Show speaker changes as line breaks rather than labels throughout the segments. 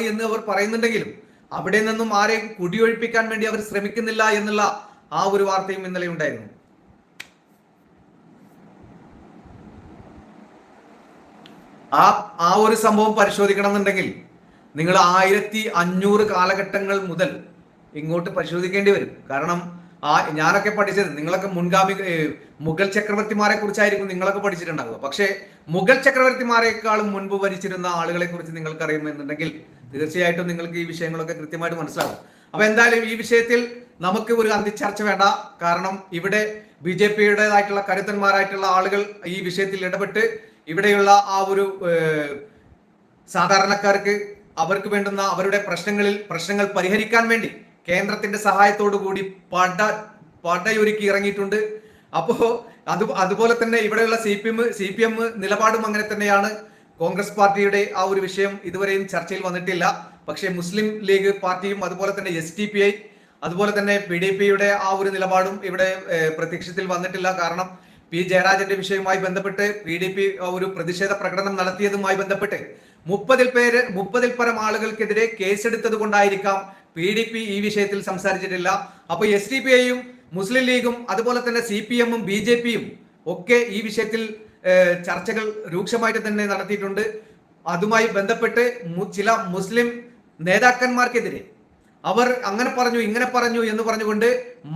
ആണ് എന്ന് അവർ പറയുന്നുണ്ടെങ്കിലും അവിടെ നിന്നും ആരെയും കുടിയൊഴിപ്പിക്കാൻ വേണ്ടി അവർ ശ്രമിക്കുന്നില്ല എന്നുള്ള ആ ഒരു വാർത്തയും ഇന്നലെ ഉണ്ടായിരുന്നു. ആ ആ ഒരു സംഭവം പരിശോധിക്കണം എന്നുണ്ടെങ്കിൽ നിങ്ങൾ ആയിരത്തി അഞ്ഞൂറ് കാലഘട്ടങ്ങൾ മുതൽ ഇങ്ങോട്ട് പരിശോധിക്കേണ്ടി വരും. കാരണം ആ ഞാനൊക്കെ പഠിച്ചത് നിങ്ങളൊക്കെ മുൻഗാമി മുഗൾ ചക്രവർത്തിമാരെ കുറിച്ചായിരിക്കും നിങ്ങളൊക്കെ പഠിച്ചിട്ടുണ്ടാകുക പക്ഷേ മുഗൾ ചക്രവർത്തിമാരെക്കാളും മുൻപ് ഭരിച്ചിരുന്ന ആളുകളെ കുറിച്ച് നിങ്ങൾക്ക് അറിയുമെന്നുണ്ടെങ്കിൽ തീർച്ചയായിട്ടും നിങ്ങൾക്ക് ഈ വിഷയങ്ങളൊക്കെ കൃത്യമായിട്ട് മനസ്സിലാവും. അപ്പൊ എന്തായാലും ഈ വിഷയത്തിൽ നമുക്ക് ഒരു അന്തിച്ചർച്ച വേണ്ട. കാരണം ഇവിടെ ബി ജെ പിയുടേതായിട്ടുള്ള കരുത്തന്മാരായിട്ടുള്ള ആളുകൾ ഈ വിഷയത്തിൽ ഇടപെട്ട് ഇവിടെയുള്ള ആ ഒരു സാധാരണക്കാർക്ക് അവർക്ക് വേണ്ടുന്ന അവരുടെ പ്രശ്നങ്ങളിൽ പ്രശ്നങ്ങൾ പരിഹരിക്കാൻ വേണ്ടി കേന്ദ്രത്തിന്റെ സഹായത്തോടു കൂടി പട പടയൊരുക്കി ഇറങ്ങിയിട്ടുണ്ട്. അപ്പോ അത് അതുപോലെ തന്നെ ഇവിടെയുള്ള C P M C P M നിലപാടും അങ്ങനെ തന്നെയാണ്. കോൺഗ്രസ് പാർട്ടിയുടെ ആ ഒരു വിഷയം ഇതുവരെയും ചർച്ചയിൽ വന്നിട്ടില്ല. പക്ഷേ മുസ്ലിം ലീഗ് പാർട്ടിയും അതുപോലെ തന്നെ എസ് ടി പി ഐ അതുപോലെ തന്നെ പി ഡി പിയുടെ ആ ഒരു നിലപാടും ഇവിടെ പ്രത്യക്ഷത്തിൽ വന്നിട്ടില്ല. കാരണം പി ജയരാജന്റെ വിഷയവുമായി ബന്ധപ്പെട്ട് പി ഡി പി ഒരു പ്രതിഷേധ പ്രകടനം നടത്തിയതുമായി ബന്ധപ്പെട്ട് മുപ്പതിൽ പേര് മുപ്പതിൽ പരം ആളുകൾക്കെതിരെ കേസെടുത്തത് കൊണ്ടായിരിക്കാം പി ഡി പി ഈ വിഷയത്തിൽ സംസാരിച്ചിട്ടില്ല. അപ്പൊ എസ് ഡി പി ഐയും മുസ്ലിം ലീഗും അതുപോലെ തന്നെ സി പി എമ്മും ബി ജെ പിയും ഒക്കെ ഈ വിഷയത്തിൽ ചർച്ചകൾ രൂക്ഷമായിട്ട് തന്നെ നടത്തിയിട്ടുണ്ട്. അതുമായി ബന്ധപ്പെട്ട് ചില മുസ്ലിം നേതാക്കന്മാർക്കെതിരെ അവർ അങ്ങനെ പറഞ്ഞു ഇങ്ങനെ പറഞ്ഞു എന്ന് പറഞ്ഞുകൊണ്ട്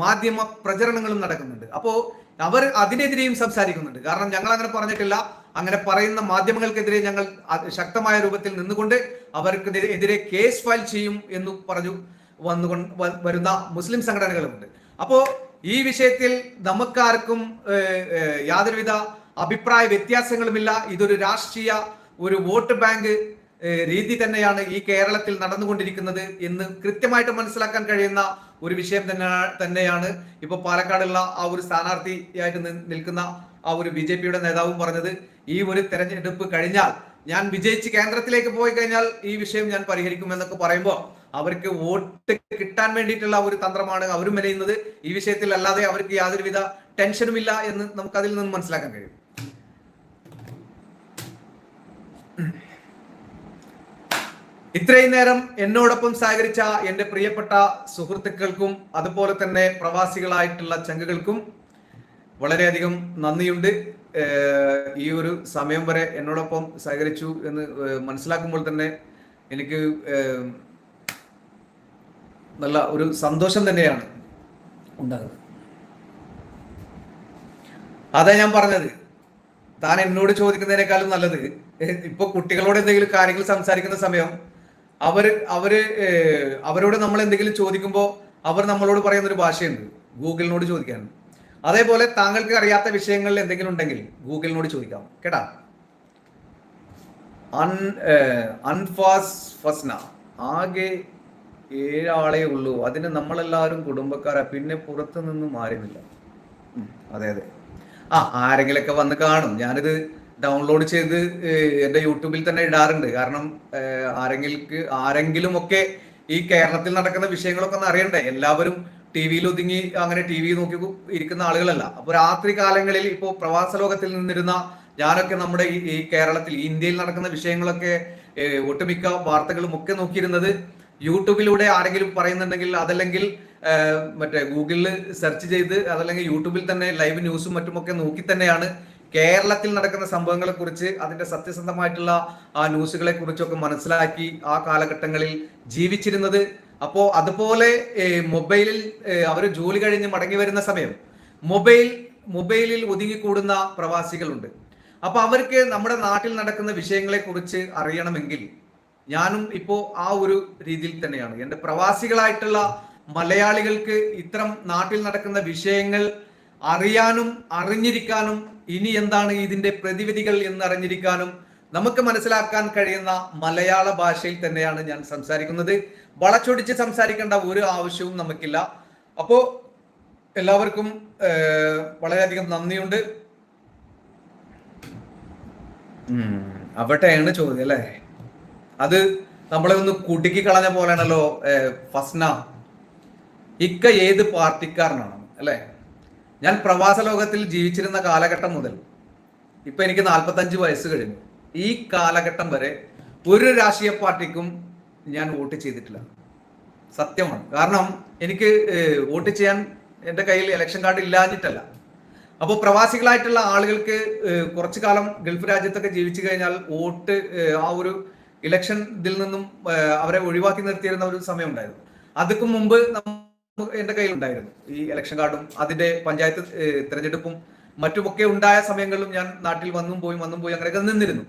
മാധ്യമ പ്രചരണങ്ങളും നടക്കുന്നുണ്ട്. അപ്പോൾ അവർ അതിനെതിരെയും സംസാരിക്കുന്നുണ്ട്. കാരണം ഞങ്ങൾ അങ്ങനെ പറഞ്ഞിട്ടില്ല. അങ്ങനെ പറയുന്ന മാധ്യമങ്ങൾക്കെതിരെ ഞങ്ങൾ ശക്തമായ രൂപത്തിൽ നിന്നുകൊണ്ട് അവർക്ക് എതിരെ കേസ് ഫയൽ ചെയ്യും എന്ന് പറഞ്ഞു വന്നുകൊണ്ട് വരുന്ന മുസ്ലിം സംഘടനകളുമുണ്ട്. അപ്പോ ഈ വിഷയത്തിൽ നമുക്കാർക്കും യാതൊരുവിധ അഭിപ്രായ വ്യത്യാസങ്ങളുമില്ല. ഇതൊരു രാഷ്ട്രീയ ഒരു വോട്ട് ബാങ്ക് രീതി തന്നെയാണ് ഈ കേരളത്തിൽ നടന്നുകൊണ്ടിരിക്കുന്നത് എന്ന് കൃത്യമായിട്ട് മനസ്സിലാക്കാൻ കഴിയുന്ന ഒരു വിഷയം തന്നെ തന്നെയാണ് ഇപ്പൊ പാലക്കാടുള്ള ആ ഒരു സ്ഥാനാർത്ഥിയായിട്ട് നിൽക്കുന്ന ആ ഒരു ബി ജെ പിയുടെ നേതാവും പറഞ്ഞത്. ഈ ഒരു തെരഞ്ഞെടുപ്പ് കഴിഞ്ഞാൽ ഞാൻ വിജയിച്ച് കേന്ദ്രത്തിലേക്ക് പോയി കഴിഞ്ഞാൽ ഈ വിഷയം ഞാൻ പരിഹരിക്കും എന്നൊക്കെ പറയുമ്പോൾ അവർക്ക് വോട്ട് കിട്ടാൻ വേണ്ടിയിട്ടുള്ള ഒരു തന്ത്രമാണ് അവരും മെനയുന്നത്. ഈ വിഷയത്തിൽ അല്ലാതെ അവർക്ക് യാതൊരുവിധ ടെൻഷനുമില്ല എന്ന് നമുക്ക് അതിൽ നിന്ന് മനസ്സിലാക്കാൻ കഴിയും. ഇത്രയും നേരം എന്നോടൊപ്പം സഹകരിച്ച എന്റെ പ്രിയപ്പെട്ട സുഹൃത്തുക്കൾക്കും അതുപോലെ തന്നെ പ്രവാസികളായിട്ടുള്ള ചങ്കുകൾക്കും വളരെയധികം നന്ദിയുണ്ട്. ഈ ഒരു സമയം വരെ എന്നോടൊപ്പം സഹകരിച്ചു എന്ന് മനസ്സിലാക്കുമ്പോൾ തന്നെ എനിക്ക് നല്ല ഒരു സന്തോഷം തന്നെയാണ് ഉണ്ടാകുന്നത്. അതാ ഞാൻ പറഞ്ഞത്. താൻ എന്നോട് ചോദിക്കുന്നതിനേക്കാളും നല്ലത് ഇപ്പൊ കുട്ടികളോട് എന്തെങ്കിലും കാര്യങ്ങൾ സംസാരിക്കുന്ന സമയം അവർ അവർ അവരോട് നമ്മൾ എന്തെങ്കിലും ചോദിക്കുമ്പോൾ അവർ നമ്മളോട് പറയുന്ന ഒരു ഭാഷയുണ്ട് ഗൂഗിളിനോട് ചോദിക്കാൻ അതേപോലെ താങ്കൾക്ക് അറിയാത്ത വിഷയങ്ങളിൽ എന്തെങ്കിലും ഉണ്ടെങ്കിൽ ഗൂഗിളിനോട് ചോദിക്കാം കേട്ടാ? അൺ അൺഫാസ് ഫസ്ന ആകെ ഏഴാളേ ഉള്ളൂ അതിന് നമ്മളെല്ലാവരും കുടുംബക്കാരാ പിന്നെ പുറത്തു നിന്നും മാറുന്നില്ല അതെ അതെ. ആ ആരെങ്കിലൊക്കെ വന്ന് കാണും. ഞാനിത് ഡൗൺലോഡ് ചെയ്ത് എന്റെ യൂട്യൂബിൽ തന്നെ ഇടാറുണ്ട്. കാരണം ആരെങ്കിലും ആരെങ്കിലും ഒക്കെ ഈ കേരളത്തിൽ നടക്കുന്ന വിഷയങ്ങളൊക്കെ ഒന്ന് അറിയണ്ടേ? എല്ലാവരും ടി വിയിൽ ഒതുങ്ങി അങ്ങനെ ടി വി നോക്കി ഇരിക്കുന്ന ആളുകളല്ല. അപ്പൊ രാത്രി കാലങ്ങളിൽ ഇപ്പോൾ പ്രവാസ ലോകത്തിൽ നിന്നിരുന്ന ഞാനൊക്കെ നമ്മുടെ ഈ കേരളത്തിൽ ഇന്ത്യയിൽ നടക്കുന്ന വിഷയങ്ങളൊക്കെ ഒട്ടുമിക്ക വാർത്തകളും ഒക്കെ നോക്കിയിരുന്നത് യൂട്യൂബിലൂടെ ആരെങ്കിലും പറയുന്നുണ്ടെങ്കിൽ അതല്ലെങ്കിൽ മറ്റേ ഗൂഗിളിൽ സെർച്ച് ചെയ്ത് അതല്ലെങ്കിൽ യൂട്യൂബിൽ തന്നെ ലൈവ് ന്യൂസും മറ്റുമൊക്കെ നോക്കി തന്നെയാണ് കേരളത്തിൽ നടക്കുന്ന സംഭവങ്ങളെ കുറിച്ച് അതിന്റെ സത്യസന്ധമായിട്ടുള്ള ആ ന്യൂസുകളെ കുറിച്ചൊക്കെ മനസ്സിലാക്കി ആ കാലഘട്ടങ്ങളിൽ ജീവിച്ചിരുന്നത്. അപ്പോ അതുപോലെ മൊബൈലിൽ അവർ ജോലി കഴിഞ്ഞ് മടങ്ങി വരുന്ന സമയം മൊബൈൽ മൊബൈലിൽ ഒതുങ്ങിക്കൂടുന്ന പ്രവാസികളുണ്ട്. അപ്പൊ അവർക്ക് നമ്മുടെ നാട്ടിൽ നടക്കുന്ന വിഷയങ്ങളെ കുറിച്ച് അറിയണമെങ്കിൽ ഞാനും ഇപ്പോ ആ ഒരു രീതിയിൽ തന്നെയാണ്. എന്റെ പ്രവാസികളായിട്ടുള്ള മലയാളികൾക്ക് ഇത്തരം നാട്ടിൽ നടക്കുന്ന വിഷയങ്ങൾ അറിയാനും അറിഞ്ഞിരിക്കാനും ഇനി എന്താണ് ഇതിന്റെ പ്രതിവിധികൾ എന്ന് അറിഞ്ഞിരിക്കാനും നമുക്ക് മനസ്സിലാക്കാൻ കഴിയുന്ന മലയാള ഭാഷയിൽ തന്നെയാണ് ഞാൻ സംസാരിക്കുന്നത്. വളച്ചൊടിച്ച് സംസാരിക്കേണ്ട ഒരു ആവശ്യവും നമുക്കില്ല. അപ്പോ എല്ലാവർക്കും വളരെയധികം നന്ദിയുണ്ട്. ഉം, അവിടെയാണ് ചോദ്യം അല്ലേ? അത് നമ്മളെ ഒന്ന് കുടുക്കി കളഞ്ഞ പോലെയാണല്ലോ ഫസ്ന. ഇക്ക ഏത് പാർട്ടിക്കാരനാണ് അല്ലേ? ഞാൻ പ്രവാസ ലോകത്തിൽ ജീവിച്ചിരുന്ന കാലഘട്ടം മുതൽ ഇപ്പൊ എനിക്ക് നാൽപ്പത്തഞ്ച് വയസ്സ് കഴിഞ്ഞു. ഈ കാലഘട്ടം വരെ ഒരു രാഷ്ട്രീയ പാർട്ടിക്കും ഞാൻ വോട്ട് ചെയ്തിട്ടില്ല. സത്യമാണ്. കാരണം എനിക്ക് വോട്ട് ചെയ്യാൻ എന്റെ കയ്യിൽ ഇലക്ഷൻ കാർഡ് ഇല്ലാഞ്ഞിട്ടല്ല. അപ്പോൾ പ്രവാസികളായിട്ടുള്ള ആളുകൾക്ക് കുറച്ചു കാലം ഗൾഫ് രാജ്യത്തൊക്കെ ജീവിച്ചു കഴിഞ്ഞാൽ വോട്ട് ആ ഒരു ഇലക്ഷൻ ഇതിൽ നിന്നും അവരെ ഒഴിവാക്കി നിർത്തിയിരുന്ന ഒരു സമയം ഉണ്ടായിരുന്നു. അതുക്കും മുമ്പ് നമ്മ- കയ്യിലുണ്ടായിരുന്നു. ഈ ഇലക്ഷൻ കാർഡും അതിന്റെ പഞ്ചായത്ത് തിരഞ്ഞെടുപ്പും മറ്റുമൊക്കെ ഉണ്ടായ സമയങ്ങളിലും ഞാൻ നാട്ടിൽ വന്നും പോയി വന്നും പോയി അങ്ങനെയൊക്കെ നിന്നിരുന്നു.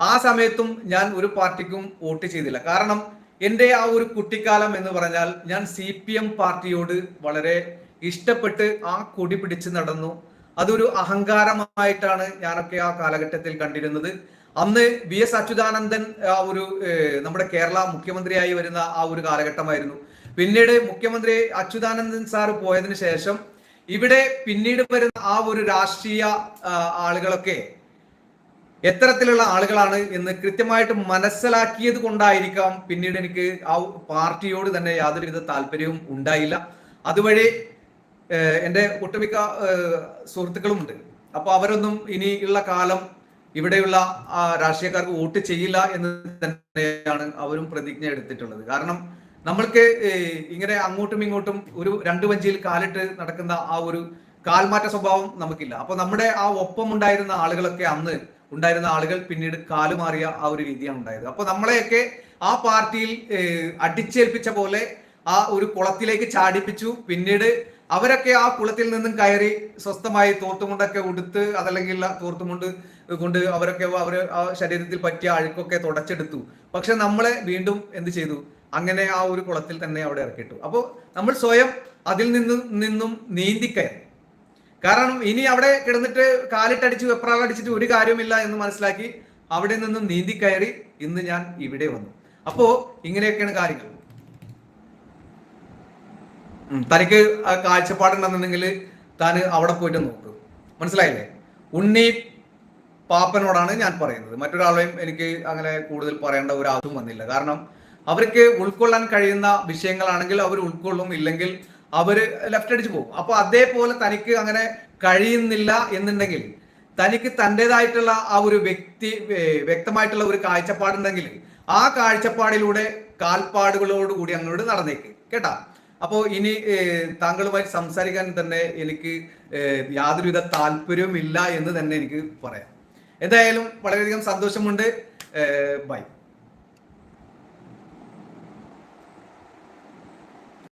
ആ സമയത്തും ഞാൻ ഒരു പാർട്ടിക്കും വോട്ട് ചെയ്തില്ല. കാരണം എന്റെ ആ ഒരു കുട്ടിക്കാലം എന്ന് പറഞ്ഞാൽ ഞാൻ സി പി എം പാർട്ടിയോട് വളരെ ഇഷ്ടപ്പെട്ട് ആ കൊടി പിടിച്ച് നടന്നു. അതൊരു അഹങ്കാരമായിട്ടാണ് ഞാനൊക്കെ ആ കാലഘട്ടത്തിൽ കണ്ടിരുന്നത്. അന്ന് വി എസ് അച്യുതാനന്ദൻ ആ ഒരു നമ്മുടെ കേരള മുഖ്യമന്ത്രിയായി വരുന്ന ആ ഒരു കാലഘട്ടമായിരുന്നു. പിന്നീട് മുഖ്യമന്ത്രി അച്യുതാനന്ദൻ സാർ പോയതിന് ശേഷം ഇവിടെ പിന്നീട് വരുന്ന ആ ഒരു രാഷ്ട്രീയ ആളുകളൊക്കെ എത്തരത്തിലുള്ള ആളുകളാണ് എന്ന് കൃത്യമായിട്ട് മനസ്സിലാക്കിയത് കൊണ്ടായിരിക്കാം പിന്നീട് എനിക്ക് ആ പാർട്ടിയോട് തന്നെ യാതൊരുവിധ താല്പര്യവും ഉണ്ടായില്ല. അതുവഴി എന്റെ ഒട്ടുമിക്ക സുഹൃത്തുക്കളും സുഹൃത്തുക്കളുമുണ്ട്. അപ്പൊ അവരൊന്നും ഉള്ള കാലം ഇവിടെയുള്ള രാഷ്ട്രീയക്കാർക്ക് വോട്ട് ചെയ്യില്ല എന്ന് തന്നെയാണ് അവരും പ്രതിജ്ഞ എടുത്തിട്ടുള്ളത് കാരണം നമ്മൾക്ക് ഇങ്ങനെ അങ്ങോട്ടും ഇങ്ങോട്ടും ഒരു രണ്ടു വഞ്ചിയിൽ കാലിട്ട് നടക്കുന്ന ആ ഒരു കാൽമാറ്റ സ്വഭാവം നമുക്കില്ല. അപ്പൊ നമ്മുടെ ആ ഒപ്പം ഉണ്ടായിരുന്ന ആളുകളൊക്കെ അന്ന് ഉണ്ടായിരുന്ന ആളുകൾ പിന്നീട് കാലുമാറിയ ആ ഒരു രീതിയാണ് ഉണ്ടായത്. അപ്പൊ നമ്മളെയൊക്കെ ആ പാർട്ടിയിൽ അടിച്ചേൽപ്പിച്ച പോലെ ആ ഒരു കുളത്തിലേക്ക് ചാടിപ്പിച്ചു. പിന്നീട് അവരൊക്കെ ആ കുളത്തിൽ നിന്നും കയറി സ്വസ്ഥമായി തോർത്തുമുണ്ടൊക്കെ ഉടുത്ത് അതല്ലെങ്കിൽ തോർത്തുമുണ്ട് കൊണ്ട് അവരൊക്കെ അവർ ആ ശരീരത്തിൽ പറ്റിയ അഴുക്കൊക്കെ തുടച്ചെടുത്തു. പക്ഷെ നമ്മളെ വീണ്ടും എന്ത് ചെയ്തു? അങ്ങനെ ആ ഒരു കുളത്തിൽ തന്നെ അവിടെ ഇറക്കിയിട്ടു. അപ്പോൾ നമ്മൾ സ്വയം അതിൽ നിന്നും നിന്നും നീന്തിക്കയറി കാരണം ഇനി അവിടെ കിടന്നിട്ട് കാലിട്ടടിച്ച് വെപ്രാളടിച്ചിട്ട് ഒരു കാര്യമില്ല എന്ന് മനസ്സിലാക്കി അവിടെ നിന്നും നീന്തി കയറി ഇന്ന് ഞാൻ ഇവിടെ വന്നു. അപ്പോ ഇങ്ങനെയൊക്കെയാണ് കാര്യങ്ങൾ. തനിക്ക് കാഴ്ചപ്പാടുണ്ടെന്നുണ്ടെങ്കിൽ താൻ അവിടെ പോയിട്ട് നോക്ക്. മനസ്സിലായില്ലേ? ഉണ്ണി പാപ്പനോടാണ് ഞാൻ പറയുന്നത്. മറ്റൊരാളെയും എനിക്ക് അങ്ങനെ കൂടുതൽ പറയേണ്ട ഒരു ആവശ്യം വന്നില്ല. കാരണം അവർക്ക് ഉൾക്കൊള്ളാൻ കഴിയുന്ന വിഷയങ്ങളാണെങ്കിൽ അവർ ഉൾക്കൊള്ളും ഇല്ലെങ്കിൽ അവർ ലെഫ്റ്റ് അടിച്ച് പോകും. അപ്പൊ അതേപോലെ തനിക്ക് അങ്ങനെ കഴിയുന്നില്ല എന്നുണ്ടെങ്കിൽ തനിക്ക് തന്റെതായിട്ടുള്ള ആ ഒരു വ്യക്തി വ്യക്തമായിട്ടുള്ള ഒരു കാഴ്ചപ്പാടുണ്ടെങ്കിൽ ആ കാഴ്ചപ്പാടിലൂടെ കാൽപ്പാടുകളോടുകൂടി അങ്ങോട്ട് നടന്നേക്ക്. കേട്ടാ? അപ്പോൾ ഇനി താങ്കളുമായി സംസാരിക്കാൻ തന്നെ എനിക്ക് യാതൊരുവിധ താല്പര്യവും ഇല്ല എന്ന് തന്നെ എനിക്ക് പറയാം. എന്തായാലും വളരെയധികം സന്തോഷമുണ്ട്. ബൈ.